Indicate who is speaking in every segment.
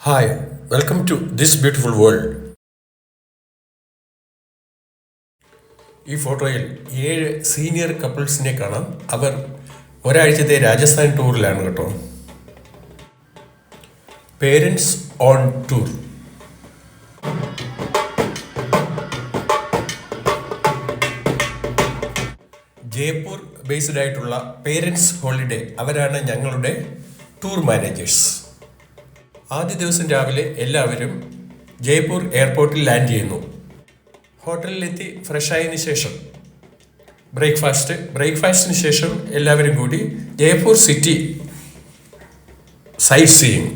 Speaker 1: Hi welcome to this beautiful world ഈ ഫോട്ടോയിൽ ഏഴ് സീനിയർ കപ്പിൾസിനെ കാണാം. അവർ ഒരാഴ്ചത്തെ രാജസ്ഥാൻ ടൂറിലാണ് കേട്ടോ. Parents on tour Jaipur based ആയിട്ടുള്ള പേരൻസ് ഹോളിഡേ അവരാണ് ഞങ്ങളുടെ ടൂർ മാനേജേഴ്സ് ആദ്യ ദിവസം രാവിലെ എല്ലാവരും ജയ്പൂർ എയർപോർട്ടിൽ ലാൻഡ് ചെയ്യുന്നു. ഹോട്ടലിലെത്തി ഫ്രഷ് ആയതിനു ശേഷം ബ്രേക്ക്ഫാസ്റ്റ് ബ്രേക്ക്ഫാസ്റ്റിന് ശേഷം എല്ലാവരും കൂടി Jaipur city sightseeing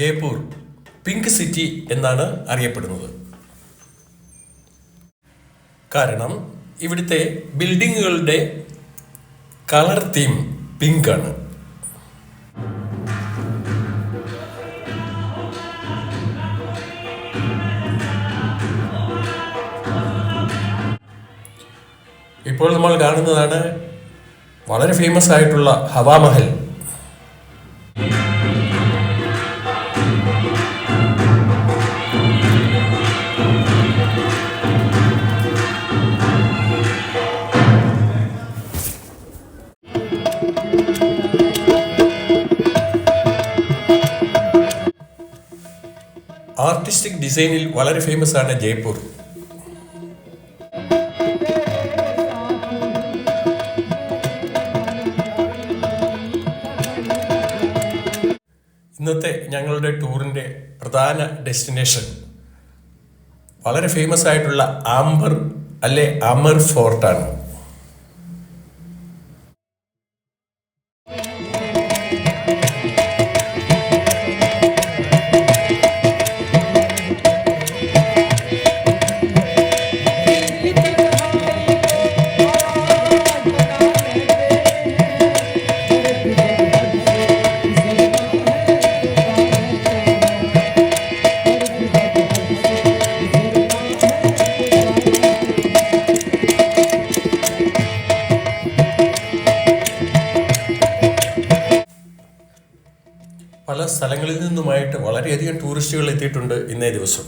Speaker 1: Jaipur pink city എന്നാണ് അറിയപ്പെടുന്നത്. കാരണം ഇവിടുത്തെ ബിൽഡിങ്ങുകളുടെ കളർ തീം പിങ്ക് ആണ്. ഇപ്പോൾ നമ്മൾ കാണുന്നതാണ് വളരെ ഫേമസ് ആയിട്ടുള്ള ഹവാമഹൽ ആർട്ടിസ്റ്റിക് ഡിസൈനിൽ വളരെ ഫേമസ് ആണ് ജയ്പൂർ. ഇന്നത്തെ ഞങ്ങളുടെ ടൂറിന്റെ പ്രധാന ഡെസ്റ്റിനേഷൻ. വളരെ ഫേമസ് ആയിട്ടുള്ള ആംബർ അല്ലെ? അമർ ഫോർട്ടാണ്. പല സ്ഥലങ്ങളിൽ നിന്നുമായിട്ട് വളരെയധികം ടൂറിസ്റ്റുകൾ എത്തിയിട്ടുണ്ട് ഇന്നേ ദിവസം.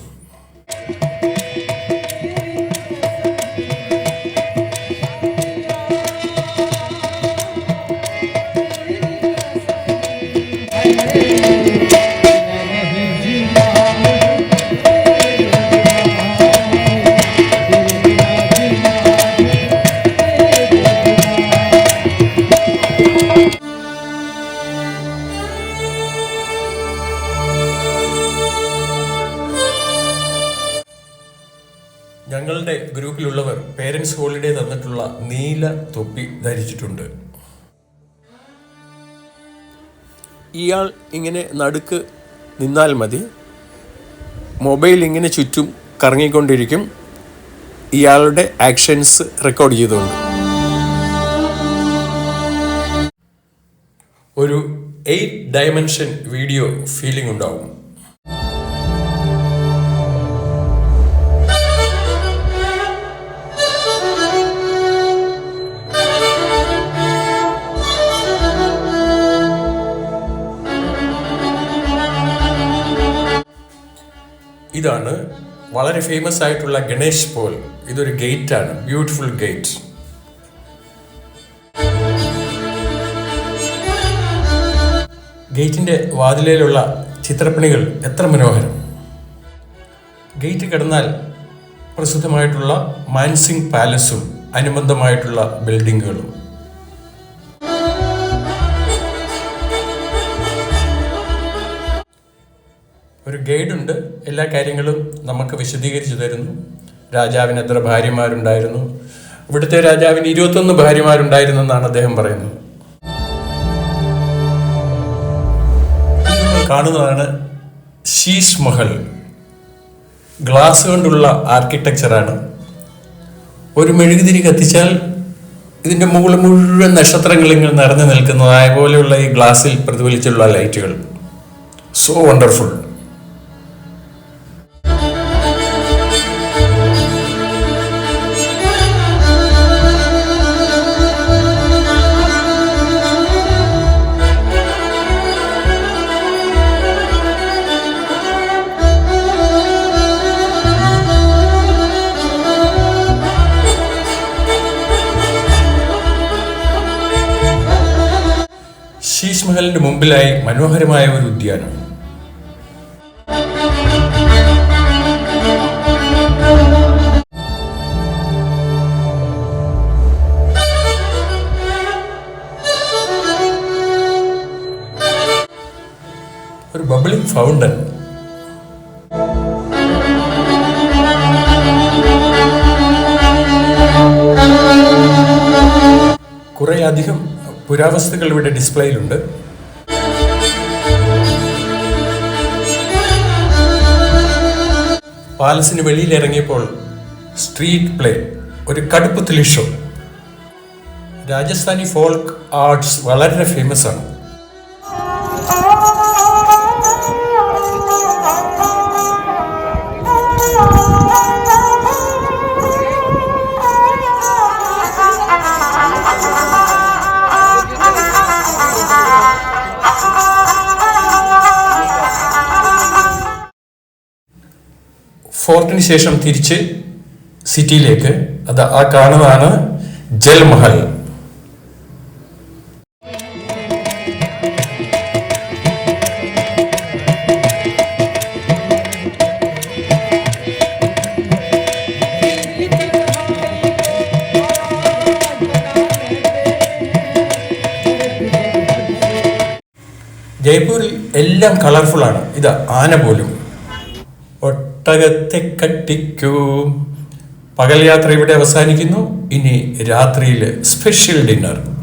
Speaker 1: ഞങ്ങളുടെ ഗ്രൂപ്പിലുള്ളവർ പേരൻസ് ഹോളിഡേ തന്നിട്ടുള്ള നീല തൊപ്പി ധരിച്ചിട്ടുണ്ട്. ഇയാൾ ഇങ്ങനെ നടുക്ക് നിന്നാൽ മതി. മൊബൈൽ ഇങ്ങനെ ചുറ്റും കറങ്ങിക്കൊണ്ടിരിക്കും. ഇയാളുടെ ആക്ഷൻസ് റെക്കോർഡ് ചെയ്തുകൊണ്ട്. ഒരു എയ്റ്റ് ഡയമെൻഷൻ വീഡിയോ ഫീലിംഗ് ഉണ്ടാവും. ഇതാണ് വളരെ ഫേമസ് ആയിട്ടുള്ള ഗണേഷ് പോൽ ഇതൊരു ഗേറ്റ് ആണ്. ബ്യൂട്ടിഫുൾ ഗേറ്റ് ഗേറ്റിന്റെ വാതിലയിലുള്ള ചിത്രപ്പണികൾ എത്ര മനോഹരം. ഗേറ്റ് കടന്നാൽ പ്രസിദ്ധമായിട്ടുള്ള മാൻസിംഗ് പാലസും അനുബന്ധമായിട്ടുള്ള ബിൽഡിങ്ങുകളും ഒരു ഗൈഡുണ്ട്. എല്ലാ കാര്യങ്ങളും നമുക്ക് വിശദീകരിച്ചു തരുന്നു. രാജാവിന് എത്ര ഭാര്യമാരുണ്ടായിരുന്നു? ഇവിടുത്തെ രാജാവിന് ഇരുപത്തൊന്ന് ഭാര്യമാരുണ്ടായിരുന്നു എന്നാണ് അദ്ദേഹം പറയുന്നത്. കാണുന്നതാണ് ശീഷ് മഹൽ. ഗ്ലാസ് കൊണ്ടുള്ള ആർക്കിടെക്ചറാണ് ഒരു മെഴുകുതിരി കത്തിച്ചാൽ ഇതിന്റെ മുകളിൽ മുഴുവൻ നക്ഷത്രങ്ങൾ ഇങ്ങനെ നിറഞ്ഞു നിൽക്കുന്നതായ പോലെയുള്ള ഈ ഗ്ലാസ്സിൽ പ്രതിഫലിച്ചുള്ള ലൈറ്റുകൾ സോ വണ്ടർഫുൾ താജ്മഹലിന്റെ മുമ്പിലായി മനോഹരമായ ഒരു ഉദ്യാനം. ഒരു ബബിളിംഗ് ഫൗണ്ടൻ കുറേ അധികം പുരാവസ്തുക്കൾ ഇവിടെ ഡിസ്പ്ലേയിലുണ്ട് പാലസിന് വെളിയിൽ ഇറങ്ങിയപ്പോൾ സ്ട്രീറ്റ് പ്ലേ ഒരു കടുപ്പത്തിലെ ഷോ രാജസ്ഥാനി ഫോൾക്ക് ആർട്സ് വളരെ ഫേമസ് ആണ്. ഫോർട്ടിന് ശേഷം തിരിച്ച് സിറ്റിയിലേക്ക്. അത് ആ കാണുന്നതാണ് ജൽമഹൽ. ജയ്പൂരിൽ എല്ലാം കളർഫുൾ ആണ്. ഇത് ആന പോലും. ഒട്ടകത്തെ കട്ടിക്കൂ. പകൽ യാത്ര ഇവിടെ അവസാനിക്കുന്നു. ഇനി രാത്രിയിൽ സ്പെഷ്യൽ ഡിന്നർ